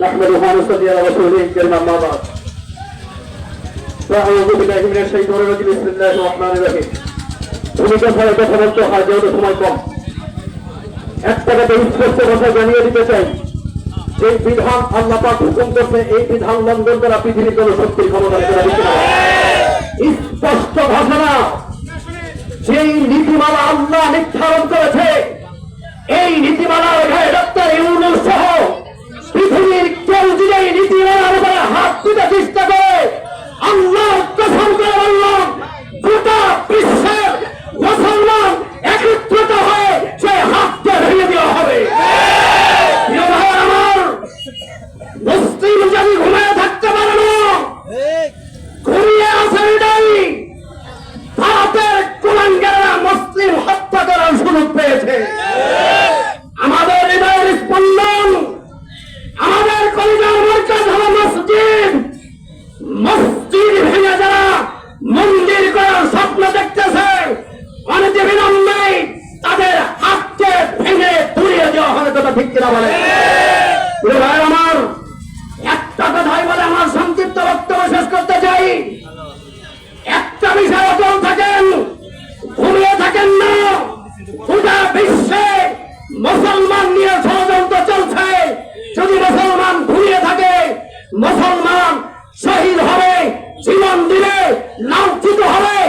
نحمده ونصلي على رسوله الكريم أما بعد فأعوذ بالله من الشيطان الرجيم بسم الله الرحمن الرحيم ভূমিকা ছাড়া কথা বলতে হয় যেহেতু সময় কম একটা কথা স্পষ্ট কথা জানিয়ে দিতে চাই যে বিধান আল্লাহ পাক হুকুম করছে এই বিধান লঙ্ঘন করা পৃথিবীর কোন শক্তির ক্ষমতা নেই, সেটা দিতে হবে। স্পষ্ট ঘোষণা যেই নীতিমালা আল্লাহ কথা কিনা বলে? আমার, একটা কথাই বলে আমার সংক্ষিপ্ত বক্তব্য শেষ করতে চাই। একটা বিষয় অটল থাকেন, ঘুমিয়ে থাকেন না। গোটা বিশ্বে মুসলমান নিয়ে ষড়যন্ত্র চলছে। যদি মুসলমান ঘুমিয়ে থাকে, মুসলমান শহীদ হবে, জীবন দিলে লাঞ্ছিত হবে।